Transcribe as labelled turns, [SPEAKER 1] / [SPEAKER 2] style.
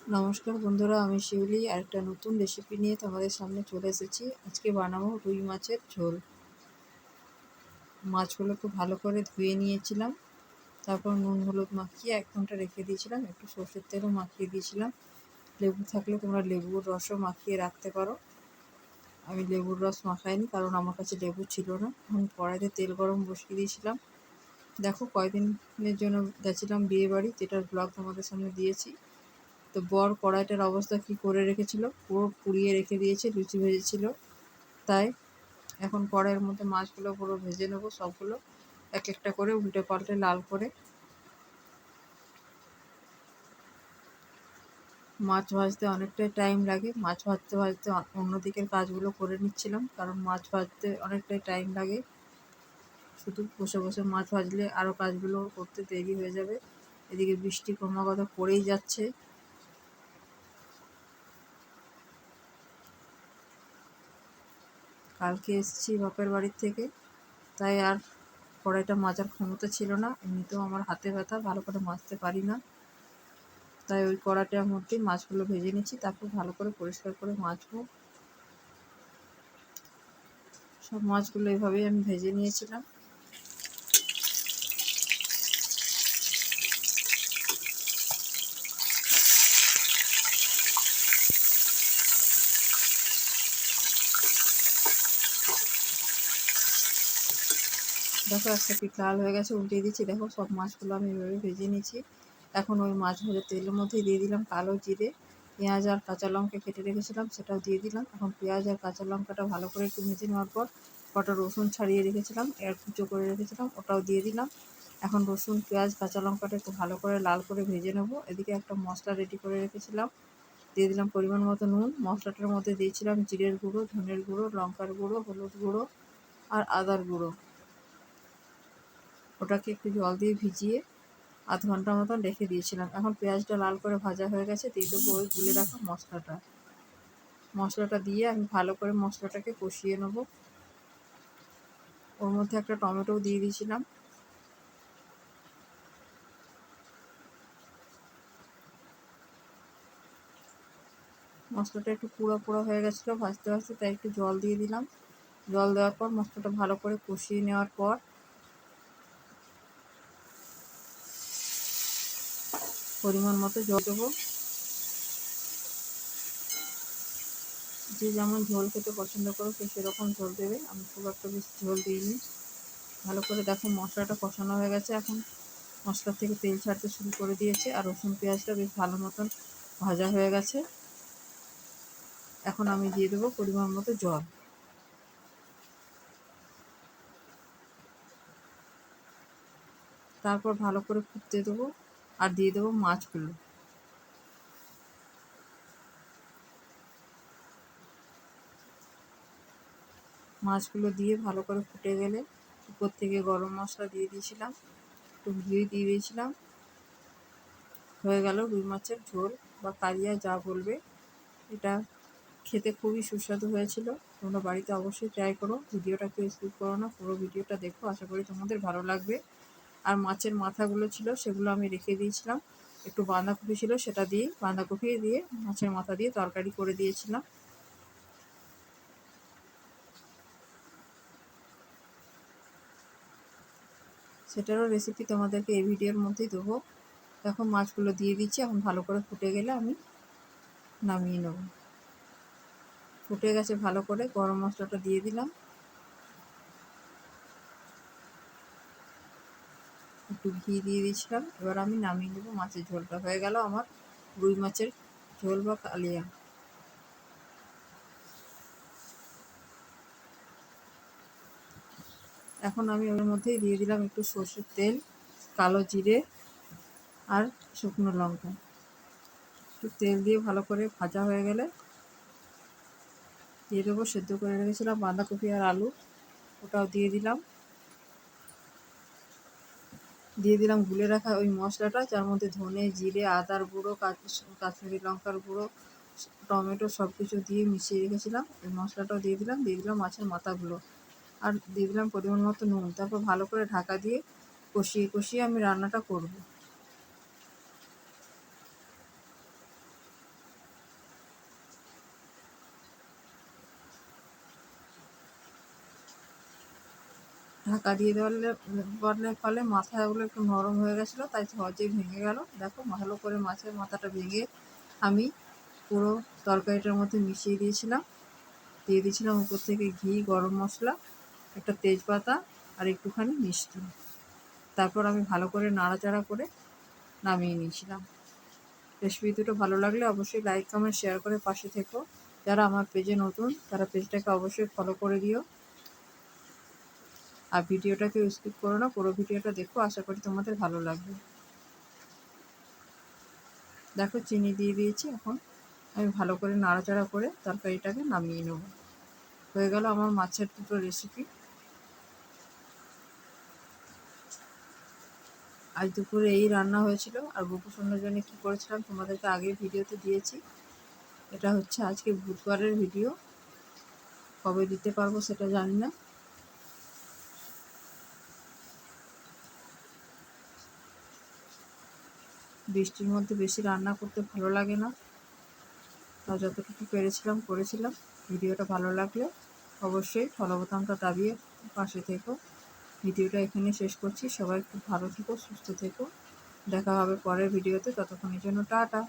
[SPEAKER 1] নমস্কার বন্ধুরা, আমি শিউলি আর একটা নতুন রেসিপি নিয়ে তোমাদের সামনে চলে এসেছি। আজকে বানাবো রুই মাছের ঝোল। মাছগুলোকে ভালো করে ধুয়ে নিয়েছিলাম। তারপর নুন হলুদ মাখিয়ে এক ঘণ্টা রেখে দিয়েছিলাম। একটু সর্ষের তেলও মাখিয়ে দিয়েছিলাম। লেবু থাকলে তোমরা লেবুর রসও মাখিয়ে রাখতে পারো। আমি লেবুর রস মাখাইনি কারণ আমার কাছে লেবু ছিল না। এখন কড়াইতে তেল গরম বসিয়ে দিয়েছিলাম। দেখো কয়দিনের জন্য গেছিলাম বিয়ে বাড়ি যেটার ব্লগ তোমাদের সামনে দিয়েছি। তো বর কড়াইটার অবস্থা কি করে রেখেছিল? পুরো পুড়িয়ে রেখে দিয়েছে, লুচি ভেজেছিল। তাই এখন কড়াইয়ের মধ্যে মাছগুলো পুরো ভেজে নেব, সবগুলো এক একটা করে উল্টে পাল্টে লাল করে। মাছ ভাজতে অনেকটাই টাইম লাগে। মাছ ভাজতে ভাজতে অন্য দিকের কাজগুলো করে নিচ্ছিলাম, কারণ মাছ ভাজতে অনেকটাই টাইম লাগে। শুধু বসে বসে মাছ ভাজলে আরও কাজগুলো করতে দেরি হয়ে যাবে। এদিকে বৃষ্টি ক্রমাগত পড়েই যাচ্ছে। কালকে এসেছি বাপের বাড়ির থেকে। তাই আর কড়াইটা মাজার ক্ষমতা ছিল না, এমনিতেও আমার হাতে ব্যথা, ভালো করে মাজতে পারি না। তাই ওই কড়াটার মধ্যে মাছগুলো ভেজে নিচ্ছি তারপর ভালো করে পরিষ্কার করে মাজবো। সব মাছগুলো এভাবেই আমি ভেজে নিয়েছিলাম। দেখো, একটা পিঠ লাল হয়ে গেছে, উল্টিয়ে দিচ্ছি। দেখো, সব মাছগুলো আমি এভাবে ভেজে নিয়েছি এখন ওই মাছ ভেজে তেলের মধ্যে দিয়ে দিলাম কালো জিরে, পেঁয়াজ আর কাঁচা লঙ্কা কেটে রেখেছিলাম, সেটাও দিয়ে দিলাম। এখন পেঁয়াজ আর কাঁচা লঙ্কাটা ভালো করে একটু ভেজে নেওয়ার পর কটা রসুন ছাড়িয়ে রেখেছিলাম, এর কুচো করে রেখেছিলাম, ওটাও দিয়ে দিলাম। এখন রসুন, পেঁয়াজ, কাঁচা লঙ্কাটা একটু ভালো করে লাল করে ভেজে নেব। এদিকে একটা মশলা রেডি করে রেখেছিলাম। দিয়ে দিলাম পরিমাণ মতো নুন। মশলাটার মধ্যে দিয়েছিলাম জিরের গুঁড়ো, ধনের গুঁড়ো, লঙ্কার গুঁড়ো, হলুদ গুঁড়ো আর আদার গুঁড়ো। ওটাকে একটু জল দিয়ে ভিজিয়ে আধ ঘণ্টা মতন রেখে দিয়েছিলাম। এখন পেঁয়াজটা লাল করে ভাজা হয়ে গেছে, দিয়ে দেবো ওই গুলে রাখা মশলাটা। মশলাটা দিয়ে আমি ভালো করে মশলাটাকে কষিয়ে নেব। ওর মধ্যে একটা টমেটোও দিয়ে দিয়েছিলাম। মশলাটা একটু পুরো পুরো হয়ে গেছিল, ভাজতে ভাজতে তাই একটু জল দিয়ে দিলাম। জল দেওয়ার পর মশলাটা ভালো করে কষিয়ে নেওয়ার পর পরিমাণ মতো জল দেবো। যে যেমন ঝোল খেতে পছন্দ করো সে সেরকম ঝোল দেবে। আমি খুব একটা বেশি ঝোল দিইনি। ভালো করে দেখো মশলাটা কষানো হয়ে গেছে এখন। মশলার থেকে তেল ছাড়তে শুরু করে দিয়েছে আর রসুন পেঁয়াজটা বেশ ভালো মতন ভাজা হয়ে গেছে। এখন আমি দিয়ে দেবো পরিমাণ মতো জল। তারপর ভালো করে ফুটতে দেবো। আর দিয়ে দেবো মাছগুলো। মাছগুলো দিয়ে ভালো করে ফুটে গেলে উপর থেকে গরম মশলা দিয়ে দিয়েছিলাম, একটু ঘি দিয়ে দিয়েছিলাম। হয়ে গেল রুই মাছের ঝোল বা কালিয়া যা বলবে। এটা খেতে খুবই সুস্বাদু হয়েছিল। তোমরা বাড়িতে অবশ্যই ট্রাই করো। ভিডিওটা কেউ স্কিপ করো না, পুরো ভিডিওটা দেখো। আশা করি তোমাদের ভালো লাগবে। আর মাছের মাথাগুলো ছিল, সেগুলো আমি রেখে দিয়েছিলাম। একটু বাঁধাকপি ছিল, সেটা দিয়ে, বাঁধাকপি দিয়ে মাছের মাথা দিয়ে তরকারি করে দিয়েছিলাম। সেটারও রেসিপি তোমাদেরকে এই ভিডিওর মধ্যেই দেবো। এখন মাছগুলো দিয়ে দিচ্ছি, এখন ভালো করে ফুটে গেলে আমি নামিয়ে নেব। ফুটে গেছে ভালো করে, গরম মশলাটা দিয়ে দিলাম। একটু ঘি দিয়ে দিয়েছিলাম। এবার আমি নামিয়ে নেব। মাছের ঝোলটা হয়ে গেল আমার। রুই মাছের ঝোল বা কালিয়া। এখন আমি ওর মধ্যেই দিয়ে দিলাম একটু সর্ষের তেল, কালো জিরে আর শুকনো লঙ্কা। একটু তেল দিয়ে ভালো করে ভাজা হয়ে গেলে দিয়ে দেবো, সেদ্ধ করে রেখেছিলাম বাঁধাকপি আর আলু। ওটাও দিয়ে দিলাম। দিয়ে দিলাম, গুলে রাখা ওই মশলাটা, যার মধ্যে ধনে, জিরে, আদার গুঁড়ো কাশ্মীরি লঙ্কার গুঁড়ো, টমেটো সব কিছু দিয়ে মিশিয়ে রেখেছিলাম। ওই মশলাটাও দিয়ে দিলাম দিয়ে দিলাম মাছের মাথাগুলো। আর দিয়ে দিলাম পরিমাণ মতো নুন। তারপর ভালো করে ঢাকা দিয়ে কষিয়ে কষিয়ে আমি রান্নাটা করব। ঢাকা দিয়ে দেওয়ার ফলে মাথাগুলো একটু নরম হয়ে গেছিল, তাই সহজেই ভেঙে গেল। দেখো, ভালো করে মাছের মাথাটা ভেঙে আমি পুরো তরকারিটার মধ্যে মিশিয়ে দিয়েছিলাম। দিয়ে দিয়েছিলাম উপর থেকে ঘি, গরম মশলা, একটা তেজপাতা আর একটুখানি মিষ্টি। তারপর আমি ভালো করে নাড়াচাড়া করে নামিয়ে নিয়েছিলাম। রেসিপি দুটো ভালো লাগলে অবশ্যই লাইক, কমেন্ট, শেয়ার করে পাশে থেকো। যারা আমার পেজে নতুন, তারা পেজটাকে অবশ্যই ফলো করে দিও। আর ভিডিওটাকে স্কিপ করো না, পুরো ভিডিওটা দেখো, আশা করি তোমাদের ভালো লাগবে। দেখো, চিনি দিয়ে দিয়েছি এখন। আমি ভালো করে নাড়াচাড়া করে তরকারিটাকে নামিয়ে নেব। হয়ে গেল আমার মাছের দুটো রেসিপি আজ দুপুরে এই রান্না হয়েছিল। আর বুকু সন্ধ্যার জন্য কী করেছিলাম তোমাদেরকে আগের ভিডিওতে দিয়েছি। এটা হচ্ছে আজকে বুধবারের ভিডিও। কবে দিতে পারব সেটা জানি না। বৃষ্টির মধ্যে বেশি রান্না করতে ভালো লাগে না। তা যতটুকু পেরেছিলাম, করেছিলাম। ভিডিওটা ভালো লাগলে অবশ্যই ফলো বোতামটা দাবিয়ে পাশে থেকো। ভিডিওটা এখানে শেষ করছি। সবাই খুব ভালো থেকো, সুস্থ থেকো। দেখা হবে পরের ভিডিওতে। ততক্ষণের জন্য টাটা।